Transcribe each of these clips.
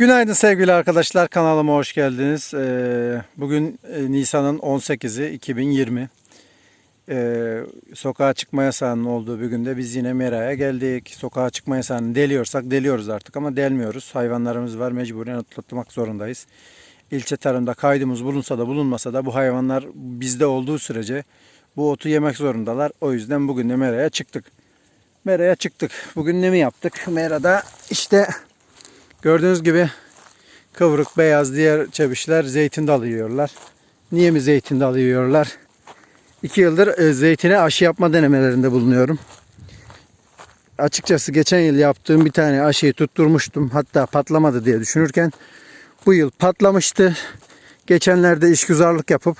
Günaydın sevgili arkadaşlar kanalıma hoş geldiniz. Ee, Bugün e, Nisan'ın 18'i 2020. Ee, Sokağa çıkma yasağının olduğu bir günde biz yine Mera'ya geldik. Sokağa çıkma yasağını deliyorsak deliyoruz artık ama delmiyoruz. Hayvanlarımız var mecburen otlatmak zorundayız. İlçe tarımda kaydımız bulunsa da bulunmasa da bu hayvanlar bizde olduğu sürece bu otu yemek zorundalar. O yüzden bugün de Mera'ya çıktık. Mera'ya çıktık. Bugün ne mi yaptık? Mera'da işte Gördüğünüz gibi kıvrık beyaz diğer çebişler zeytin dalı yiyorlar. Niye mi zeytin dalı yiyorlar? İki yıldır e, zeytine aşı yapma denemelerinde bulunuyorum. Açıkçası geçen yıl yaptığım bir tane aşıyı tutturmuştum. Hatta patlamadı diye düşünürken bu yıl patlamıştı. Geçenlerde işgüzarlık yapıp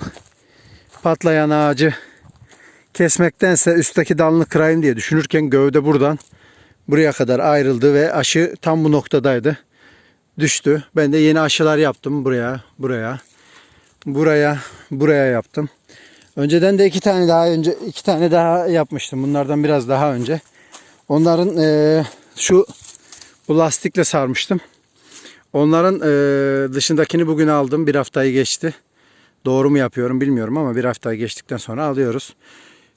patlayan ağacı kesmektense üstteki dalını kırayım diye düşünürken gövde buradan buraya kadar ayrıldı ve aşı tam bu noktadaydı. Düştü. Ben de yeni aşılar yaptım buraya, buraya, buraya, buraya yaptım. Önceden de iki tane daha önce iki tane daha yapmıştım. Bunlardan biraz daha önce. Onların eee, şu bu lastikle sarmıştım. Onların eee, dışındakini bugün aldım. Bir haftayı geçti. Doğru mu yapıyorum bilmiyorum ama bir haftayı geçtikten sonra alıyoruz.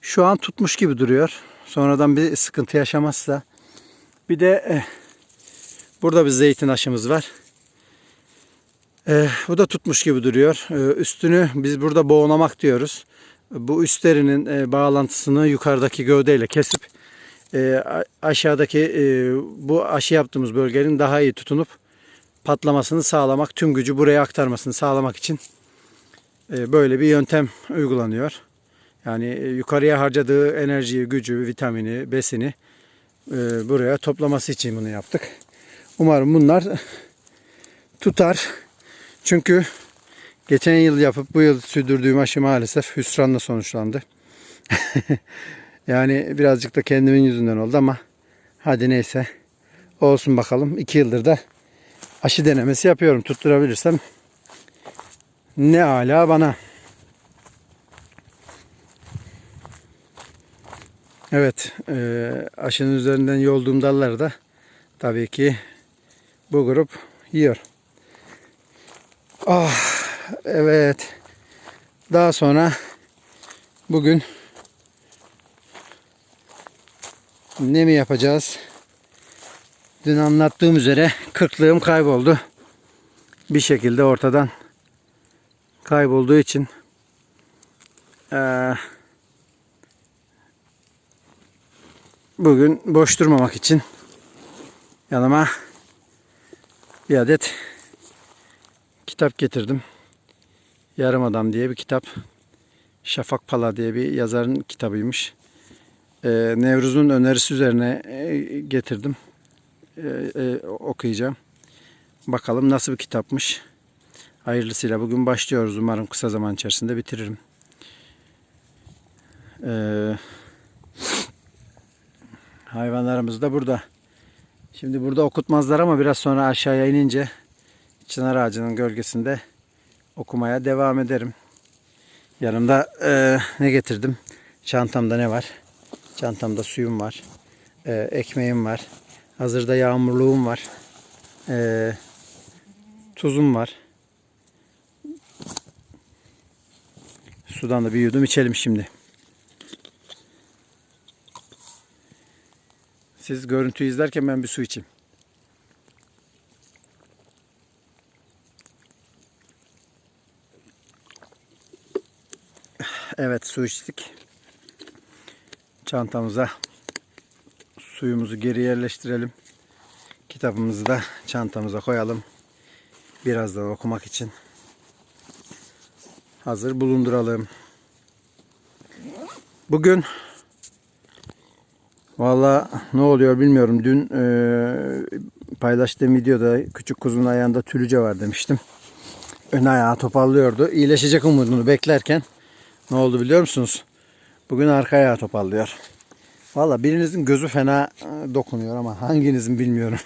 Şu an tutmuş gibi duruyor. Sonradan bir sıkıntı yaşamazsa bir de eh, burada bir zeytin aşımız var. Eh, bu da tutmuş gibi duruyor. Eh, üstünü biz burada boğulamak diyoruz. Bu üstlerinin eh, bağlantısını yukarıdaki gövdeyle kesip a- aşağıdaki eh, bu aşı yaptığımız bölgenin daha iyi tutunup patlamasını sağlamak, tüm gücü buraya aktarmasını sağlamak için eh, böyle bir yöntem uygulanıyor. Yani eh, yukarıya harcadığı enerjiyi, gücü, vitamini, besini e, buraya toplaması için bunu yaptık. Umarım bunlar tutar. Çünkü geçen yıl yapıp bu yıl sürdürdüğüm aşı maalesef hüsranla sonuçlandı. yani birazcık da kendimin yüzünden oldu ama hadi neyse olsun bakalım. İki yıldır da aşı denemesi yapıyorum. Tutturabilirsem ne ala bana. Evet, e, aşının üzerinden yolduğum dalları da tabii ki bu grup yiyor. Ah, evet. Daha sonra bugün ne mi yapacağız? Dün anlattığım üzere kırklığım kayboldu. Bir şekilde ortadan kaybolduğu için bugün boş durmamak için yanıma bir adet kitap getirdim. Yarım Adam diye bir kitap. Şafak Pala diye bir yazarın kitabıymış. Ee, Nevruz'un önerisi üzerine e, getirdim. Ee, e, okuyacağım. Bakalım nasıl bir kitapmış. Hayırlısıyla bugün başlıyoruz. Umarım kısa zaman içerisinde bitiririm. Ee, Hayvanlarımız da burada. Şimdi burada okutmazlar ama biraz sonra aşağıya inince çınar ağacının gölgesinde okumaya devam ederim. Yanımda e, ne getirdim? Çantamda ne var? Çantamda suyum var. E, ekmeğim var. Hazırda yağmurluğum var. E, tuzum var. Sudan da bir yudum içelim şimdi. Siz görüntüyü izlerken ben bir su içeyim. Evet su içtik. Çantamıza suyumuzu geri yerleştirelim. Kitabımızı da çantamıza koyalım. Birazdan okumak için hazır bulunduralım. Bugün Valla ne oluyor bilmiyorum. Dün e, paylaştığım videoda küçük kuzun ayağında tülüce var demiştim. Ön ayağı topallıyordu. İyileşecek umudunu beklerken ne oldu biliyor musunuz? Bugün arka ayağı topallıyor. Valla birinizin gözü fena e, dokunuyor ama hanginizin bilmiyorum.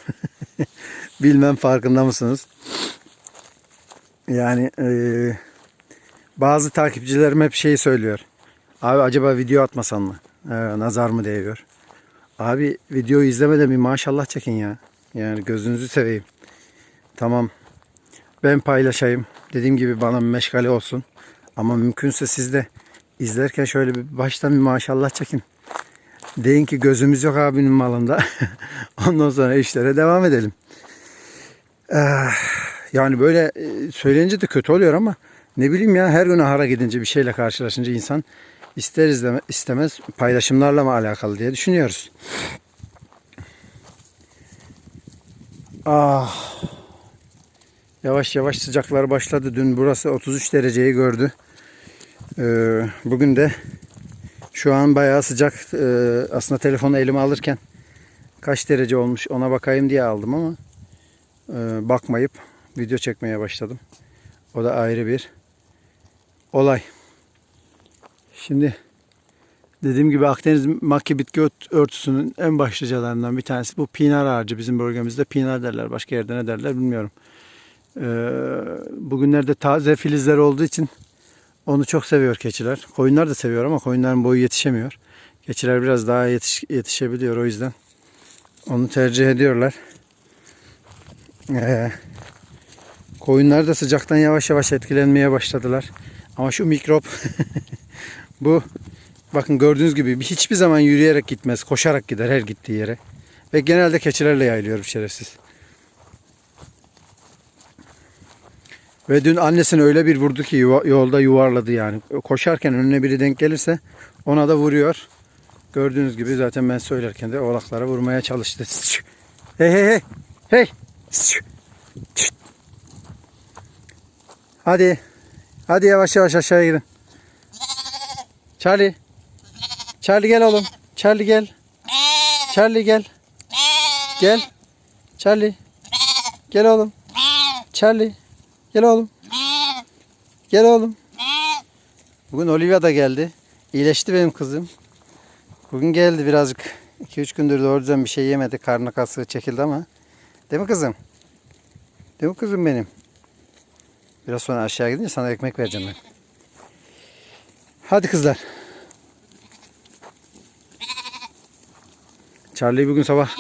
Bilmem farkında mısınız? Yani e, bazı takipçilerim hep şeyi söylüyor. Abi acaba video atmasan mı? E, nazar mı değiyor? Abi videoyu izlemeden bir maşallah çekin ya. Yani gözünüzü seveyim. Tamam. Ben paylaşayım. Dediğim gibi bana meşgale olsun. Ama mümkünse siz de izlerken şöyle bir baştan bir maşallah çekin. Deyin ki gözümüz yok abinin malında. Ondan sonra işlere devam edelim. Ah, yani böyle e, söyleyince de kötü oluyor ama ne bileyim ya her gün ahara gidince bir şeyle karşılaşınca insan ister istemez paylaşımlarla mı alakalı diye düşünüyoruz. Ah. Yavaş yavaş sıcaklar başladı. Dün burası 33 dereceyi gördü. Ee, bugün de şu an bayağı sıcak. Ee, aslında telefonu elime alırken kaç derece olmuş ona bakayım diye aldım ama e, bakmayıp video çekmeye başladım. O da ayrı bir olay. Şimdi dediğim gibi Akdeniz maki bitki ört- örtüsünün en başlıcalarından bir tanesi bu pinar ağacı. Bizim bölgemizde pinar derler. Başka yerde ne derler bilmiyorum. Ee, bugünlerde taze filizler olduğu için onu çok seviyor keçiler. Koyunlar da seviyor ama koyunların boyu yetişemiyor. Keçiler biraz daha yetiş, yetişebiliyor o yüzden. Onu tercih ediyorlar. Ee, koyunlar da sıcaktan yavaş yavaş etkilenmeye başladılar. Ama şu mikrop bu bakın gördüğünüz gibi hiçbir zaman yürüyerek gitmez. Koşarak gider her gittiği yere. Ve genelde keçilerle yayılıyor bu şerefsiz. Ve dün annesini öyle bir vurdu ki yolda yuvarladı yani. Koşarken önüne biri denk gelirse ona da vuruyor. Gördüğünüz gibi zaten ben söylerken de oğlaklara vurmaya çalıştı. Hey hey hey. Hey. Hadi. Hadi yavaş yavaş aşağıya girin. Charlie. Charlie gel oğlum. Charlie gel. Charlie gel. Gel. Charlie. Gel oğlum. Charlie. Gel oğlum. Gel oğlum. Bugün Olivia da geldi. İyileşti benim kızım. Bugün geldi birazcık. 2-3 gündür doğru düzen bir şey yemedi. Karnı kası çekildi ama. Değil mi kızım? Değil mi kızım benim? Biraz sonra aşağı gidince sana ekmek vereceğim ben. Hadi kızlar. Charlie'yi bugün sabah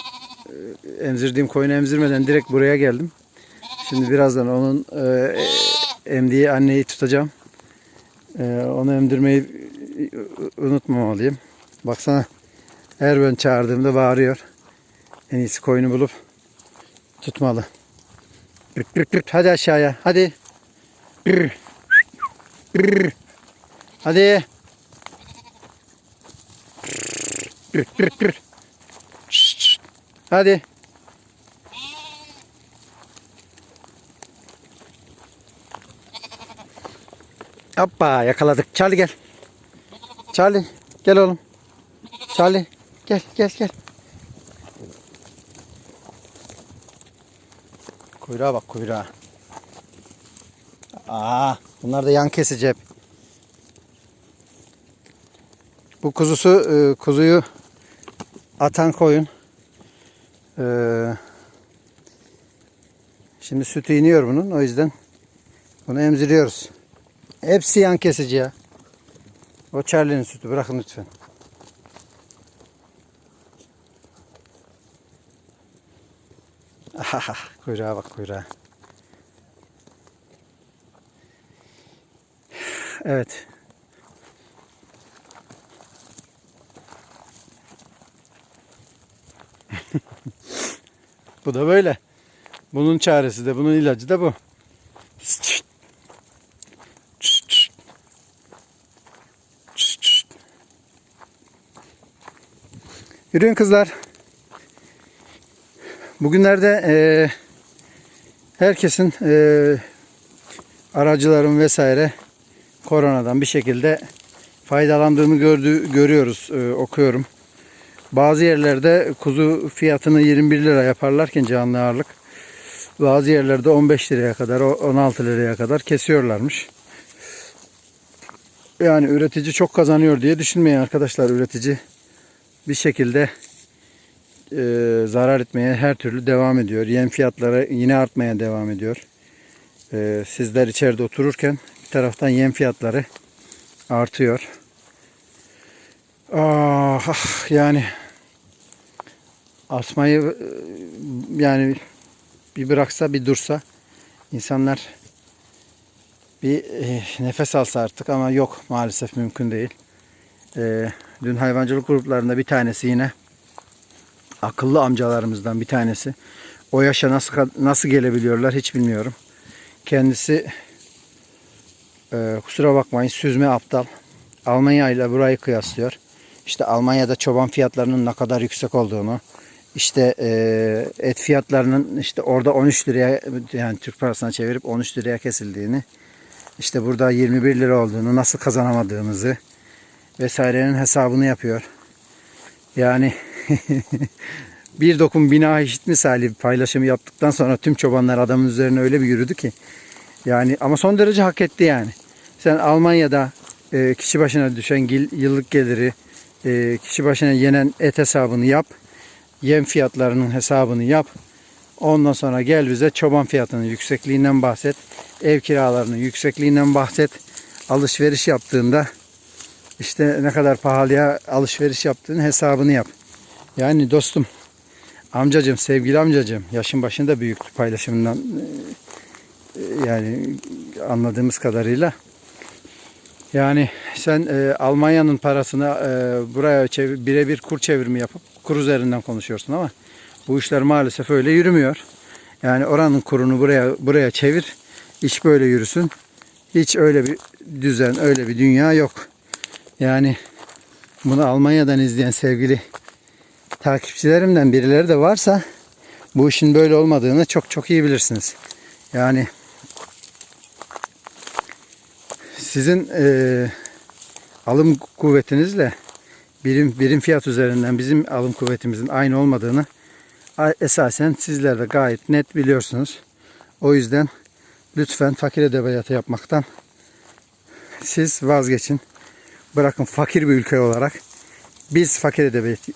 e, emzirdiğim koyunu emzirmeden direkt buraya geldim. Şimdi birazdan onun e, emdiği anneyi tutacağım. E, onu emdirmeyi e, unutmamalıyım. Baksana her ben çağırdığımda bağırıyor. En iyisi koyunu bulup tutmalı. Hadi aşağıya. Hadi. Gır. Gır. Hadi. Gırt. Şşt, şşt. Hadi. Hoppa yakaladık. Charlie gel. Charlie gel oğlum. Charlie gel gel gel. Kuyruğa bak kuyruğa. Aa, bunlar da yan kesici hep. Bu kuzusu e, kuzuyu atan koyun. E, şimdi sütü iniyor bunun. O yüzden bunu emziriyoruz. Hepsi yan kesici ya. O Charlie'nin sütü. Bırakın lütfen. Kuyruğa bak kuyruğa. Evet. Bu da böyle. Bunun çaresi de, bunun ilacı da bu. Yürüyün kızlar. Bugünlerde eee, herkesin eee, aracıların vesaire koronadan bir şekilde faydalandığını gördü, görüyoruz, eee, okuyorum. Bazı yerlerde kuzu fiyatını 21 lira yaparlarken canlı ağırlık bazı yerlerde 15 liraya kadar, o- 16 liraya kadar kesiyorlarmış. Yani üretici çok kazanıyor diye düşünmeyin arkadaşlar. Üretici bir şekilde e, zarar etmeye her türlü devam ediyor. Yem fiyatları yine artmaya devam ediyor. E, sizler içeride otururken bir taraftan yem fiyatları artıyor. Ah, ah, yani artmayı e, yani bir bıraksa bir dursa insanlar bir e, nefes alsa artık ama yok maalesef mümkün değil. E, dün hayvancılık gruplarında bir tanesi yine akıllı amcalarımızdan bir tanesi. O yaşa nasıl nasıl gelebiliyorlar hiç bilmiyorum. Kendisi e, kusura bakmayın süzme aptal. Almanya ile burayı kıyaslıyor. İşte Almanya'da çoban fiyatlarının ne kadar yüksek olduğunu, işte e, et fiyatlarının işte orada 13 liraya yani Türk parasına çevirip 13 liraya kesildiğini, işte burada 21 lira olduğunu, nasıl kazanamadığımızı vesairenin hesabını yapıyor. Yani bir dokun bina eşit misali paylaşımı yaptıktan sonra tüm çobanlar adamın üzerine öyle bir yürüdü ki. Yani ama son derece hak etti yani. Sen Almanya'da e, kişi başına düşen yıllık geliri, e, kişi başına yenen et hesabını yap. Yem fiyatlarının hesabını yap. Ondan sonra gel bize çoban fiyatının yüksekliğinden bahset. Ev kiralarının yüksekliğinden bahset. Alışveriş yaptığında işte ne kadar pahalıya alışveriş yaptığın hesabını yap. Yani dostum, amcacım, sevgili amcacım, yaşın başında büyük paylaşımından e, yani anladığımız kadarıyla yani sen e, Almanya'nın parasını e, buraya birebir kur çevirimi yapıp kur üzerinden konuşuyorsun ama bu işler maalesef öyle yürümüyor. Yani oranın kurunu buraya buraya çevir, iş böyle yürüsün. Hiç öyle bir düzen, öyle bir dünya yok. Yani bunu Almanya'dan izleyen sevgili takipçilerimden birileri de varsa bu işin böyle olmadığını çok çok iyi bilirsiniz. Yani sizin eee, alım kuvvetinizle birim birim fiyat üzerinden bizim alım kuvvetimizin aynı olmadığını esasen sizler de gayet net biliyorsunuz. O yüzden lütfen fakir edebiyatı yapmaktan siz vazgeçin. Bırakın fakir bir ülke olarak biz fakir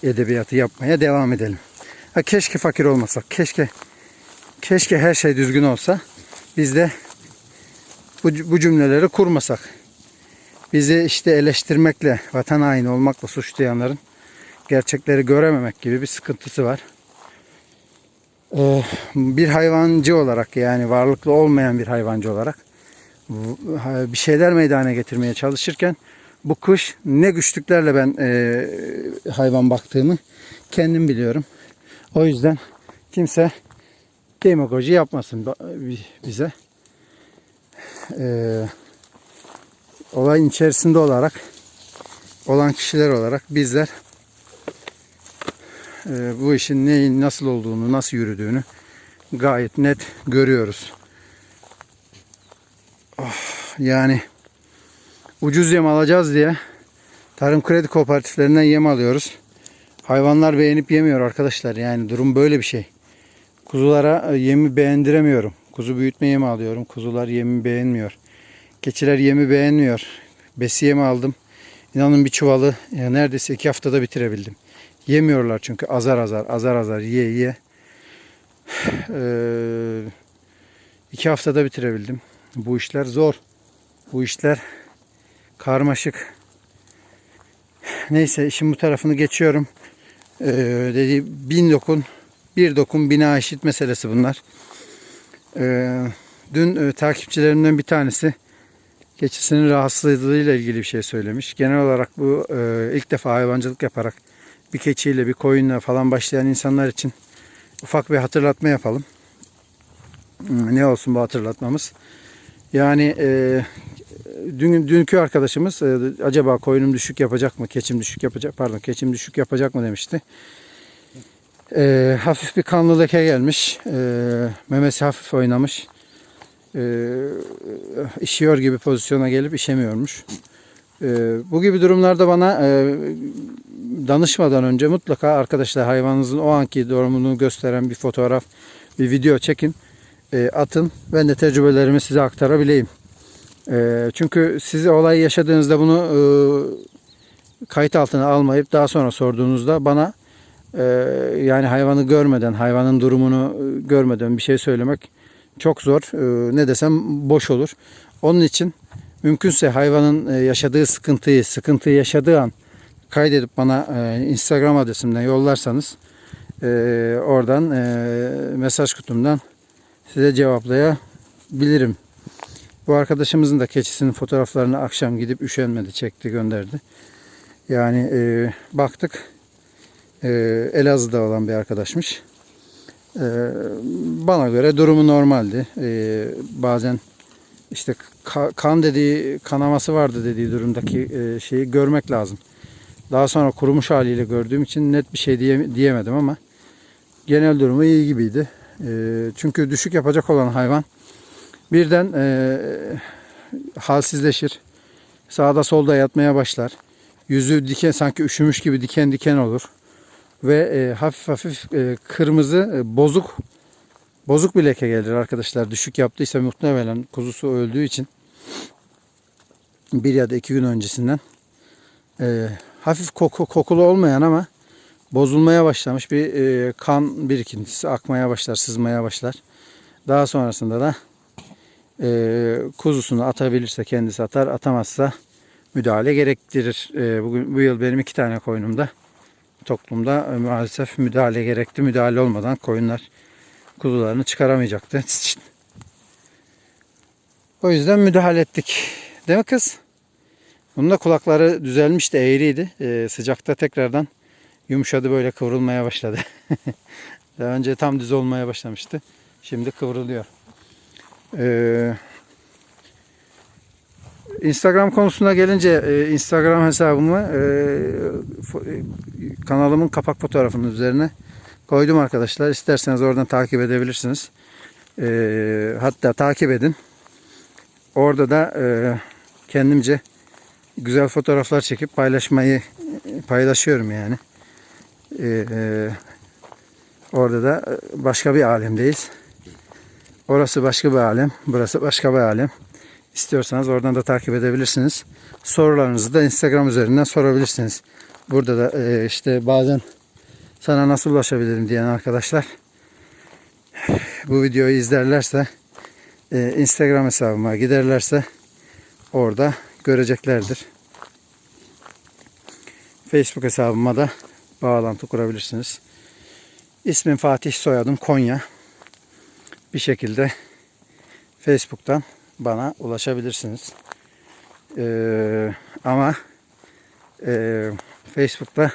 edebiyatı yapmaya devam edelim. Ha, keşke fakir olmasak. Keşke keşke her şey düzgün olsa. Biz de bu, bu cümleleri kurmasak. Bizi işte eleştirmekle, vatan haini olmakla suçlayanların gerçekleri görememek gibi bir sıkıntısı var. Ee, bir hayvancı olarak yani varlıklı olmayan bir hayvancı olarak bir şeyler meydana getirmeye çalışırken bu kış ne güçlüklerle ben e, hayvan baktığımı kendim biliyorum. O yüzden kimse demagoji yapmasın bize. Ee, olayın içerisinde olarak olan kişiler olarak bizler e, bu işin neyin nasıl olduğunu, nasıl yürüdüğünü gayet net görüyoruz. Oh, yani ucuz yem alacağız diye tarım kredi kooperatiflerinden yem alıyoruz. Hayvanlar beğenip yemiyor arkadaşlar. Yani durum böyle bir şey. Kuzulara e, yemi beğendiremiyorum. Kuzu büyütme yemi alıyorum. Kuzular yemi beğenmiyor. Keçiler yemi beğenmiyor. Besi yemi aldım. İnanın bir çuvalı ya neredeyse iki haftada bitirebildim. Yemiyorlar çünkü azar azar azar azar ye ye. Ee, iki haftada bitirebildim. Bu işler zor. Bu işler karmaşık. Neyse işin bu tarafını geçiyorum. Ee, dedi bin dokun bir dokun bina eşit meselesi bunlar. Ee, dün e, takipçilerimden bir tanesi keçisinin rahatsızlığıyla ilgili bir şey söylemiş. Genel olarak bu e, ilk defa hayvancılık yaparak bir keçiyle bir koyunla falan başlayan insanlar için ufak bir hatırlatma yapalım. Ne olsun bu hatırlatmamız? Yani e, dün, dünkü arkadaşımız e, acaba koyunum düşük yapacak mı, keçim düşük yapacak, pardon keçim düşük yapacak mı demişti. E, hafif bir kanlı leke gelmiş, e, memesi hafif oynamış, e, işiyor gibi pozisyona gelip işemiyormuş. E, bu gibi durumlarda bana e, danışmadan önce mutlaka arkadaşlar hayvanınızın o anki durumunu gösteren bir fotoğraf, bir video çekin, e, atın. Ben de tecrübelerimi size aktarabileyim. E, çünkü siz olayı yaşadığınızda bunu e, kayıt altına almayıp daha sonra sorduğunuzda bana e, yani hayvanı görmeden, hayvanın durumunu e, görmeden bir şey söylemek çok zor. E, ne desem boş olur. Onun için mümkünse hayvanın e, yaşadığı sıkıntıyı, sıkıntıyı yaşadığı an kaydedip bana e, Instagram adresimden yollarsanız oradan mesaj kutumdan size cevaplayabilirim. Bu arkadaşımızın da keçisinin fotoğraflarını akşam gidip üşenmedi, çekti, gönderdi. Yani e, baktık e, Elazığ'da olan bir arkadaşmış. E, bana göre durumu normaldi. E, bazen işte ka- kan dediği kanaması vardı dediği durumdaki e, şeyi görmek lazım. Daha sonra kurumuş haliyle gördüğüm için net bir şey diye, diyemedim ama genel durumu iyi gibiydi. Çünkü düşük yapacak olan hayvan birden e, halsizleşir. Sağda solda yatmaya başlar. Yüzü diken sanki üşümüş gibi diken diken olur. Ve e, hafif hafif e, kırmızı e, bozuk bozuk bir leke gelir arkadaşlar. Düşük yaptıysa muhtemelen kuzusu öldüğü için bir ya da iki gün öncesinden hafif koku, kokulu olmayan ama bozulmaya başlamış bir kan birikintisi akmaya başlar, sızmaya başlar. Daha sonrasında da kuzusunu atabilirse kendisi atar, atamazsa müdahale gerektirir. Bugün bu yıl benim iki tane koyunumda toplumda e, maalesef müdahale gerekti. Müdahale olmadan koyunlar kuzularını çıkaramayacaktı. O yüzden müdahale ettik. Değil mi kız? Bunun da kulakları düzelmişti, eğriydi. Ee, sıcakta tekrardan yumuşadı böyle kıvrılmaya başladı. Daha önce tam düz olmaya başlamıştı. Şimdi kıvrılıyor. Ee, Instagram konusuna gelince e, Instagram hesabımı e, e, kanalımın kapak fotoğrafının üzerine koydum arkadaşlar. İsterseniz oradan takip edebilirsiniz. Hatta takip edin. Orada da kendimce güzel fotoğraflar çekip paylaşmayı paylaşıyorum yani. Orada da başka bir alemdeyiz. Orası başka bir alem, burası başka bir alem. İstiyorsanız oradan da takip edebilirsiniz. Sorularınızı da Instagram üzerinden sorabilirsiniz. Burada da e, işte bazen sana nasıl ulaşabilirim diyen arkadaşlar bu videoyu izlerlerse e, Instagram hesabıma giderlerse orada göreceklerdir. Facebook hesabıma da bağlantı kurabilirsiniz. İsmim Fatih, soyadım Konya. Bir şekilde Facebook'tan bana ulaşabilirsiniz. Ee, ama e, Facebook'ta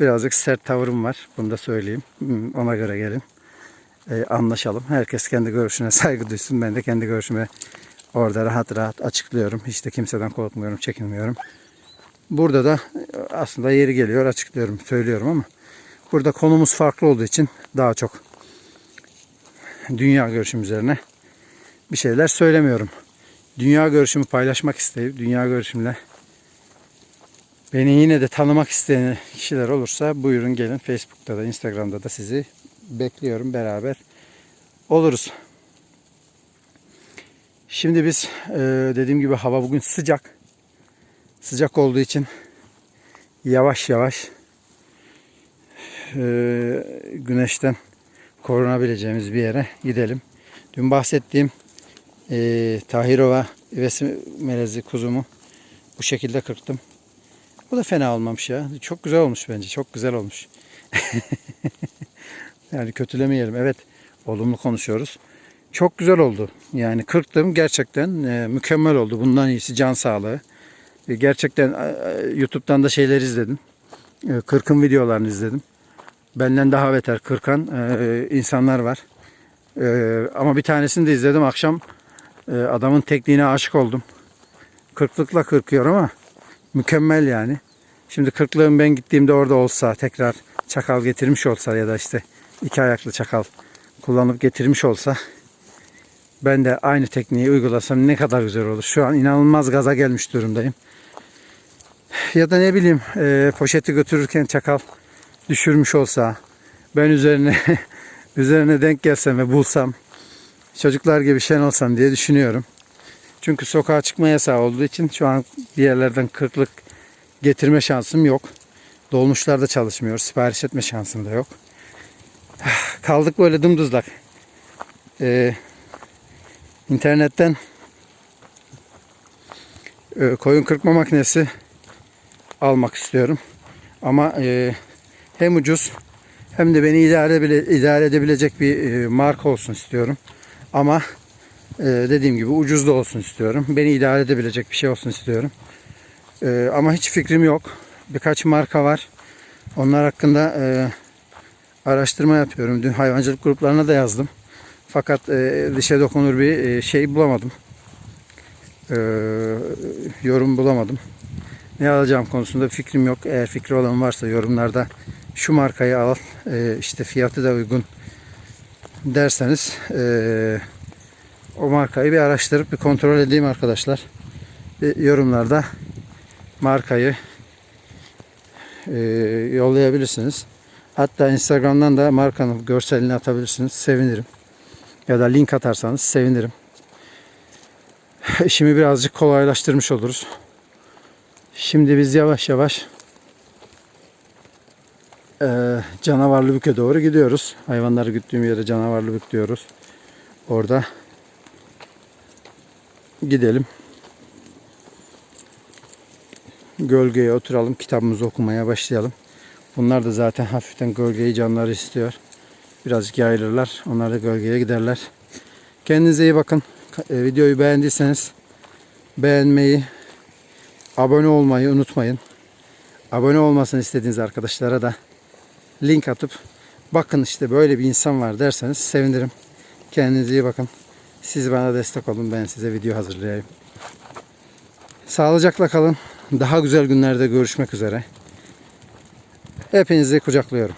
birazcık sert tavırım var. Bunu da söyleyeyim. Hmm, Ona göre gelin. Ee, anlaşalım. Herkes kendi görüşüne saygı duysun. Ben de kendi görüşüme orada rahat rahat açıklıyorum. Hiç de kimseden korkmuyorum, çekinmiyorum. Burada da e, aslında yeri geliyor açıklıyorum, söylüyorum ama burada konumuz farklı olduğu için daha çok dünya görüşüm üzerine bir şeyler söylemiyorum. Dünya görüşümü paylaşmak isteyip dünya görüşümle beni yine de tanımak isteyen kişiler olursa buyurun gelin Facebook'ta da Instagram'da da sizi bekliyorum beraber oluruz. Şimdi biz e, dediğim gibi hava bugün sıcak. Sıcak olduğu için yavaş yavaş e, güneşten korunabileceğimiz bir yere gidelim. Dün bahsettiğim e, Tahirova üvesi melezi kuzumu bu şekilde kırktım. Bu da fena olmamış ya. Çok güzel olmuş bence. Çok güzel olmuş. yani kötülemeyelim. Evet olumlu konuşuyoruz. Çok güzel oldu. Yani kırktım gerçekten e, mükemmel oldu. Bundan iyisi can sağlığı. E, gerçekten e, e, YouTube'dan da şeyler izledim. E, kırkın videolarını izledim. Benden daha beter kırkan e, insanlar var. E, ama bir tanesini de izledim akşam. E, adamın tekniğine aşık oldum. Kırklıkla kırkıyor ama mükemmel yani. Şimdi kırklığım ben gittiğimde orada olsa tekrar çakal getirmiş olsa ya da işte iki ayaklı çakal kullanıp getirmiş olsa ben de aynı tekniği uygulasam ne kadar güzel olur. Şu an inanılmaz gaza gelmiş durumdayım. Ya da ne bileyim e, poşeti götürürken çakal düşürmüş olsa ben üzerine üzerine denk gelsem ve bulsam çocuklar gibi şen olsam diye düşünüyorum. Çünkü sokağa çıkma yasağı olduğu için şu an bir yerlerden kırklık getirme şansım yok. Dolmuşlarda çalışmıyor. Sipariş etme şansım da yok. Kaldık böyle dımdızlak. Ee, internetten e, koyun kırpma makinesi almak istiyorum. Ama e, hem ucuz hem de beni idare, bile, idare edebilecek bir e, marka olsun istiyorum. Ama e, dediğim gibi ucuz da olsun istiyorum. Beni idare edebilecek bir şey olsun istiyorum. E, ama hiç fikrim yok. Birkaç marka var. Onlar hakkında e, araştırma yapıyorum. Dün hayvancılık gruplarına da yazdım. Fakat e, dişe dokunur bir şey bulamadım. Yorum bulamadım. Ne alacağım konusunda fikrim yok. Eğer fikri olan varsa yorumlarda şu markayı al, e, işte fiyatı da uygun derseniz e, o markayı bir araştırıp bir kontrol edeyim arkadaşlar. Bir yorumlarda markayı e, yollayabilirsiniz. Hatta Instagram'dan da markanın görselini atabilirsiniz. Sevinirim. Ya da link atarsanız sevinirim. İşimi birazcık kolaylaştırmış oluruz. Şimdi biz yavaş yavaş eee canavarlı büke doğru gidiyoruz. Hayvanları güttüğüm yere canavarlı bük diyoruz. Orada gidelim. Gölgeye oturalım. Kitabımızı okumaya başlayalım. Bunlar da zaten hafiften gölgeyi canları istiyor. Birazcık yayılırlar. Onlar da gölgeye giderler. Kendinize iyi bakın. E, Videoyu beğendiyseniz beğenmeyi, abone olmayı unutmayın. Abone olmasını istediğiniz arkadaşlara da link atıp bakın işte böyle bir insan var derseniz sevinirim. Kendinize iyi bakın. Siz bana destek olun. Ben size video hazırlayayım. Sağlıcakla kalın. Daha güzel günlerde görüşmek üzere. Hepinizi kucaklıyorum.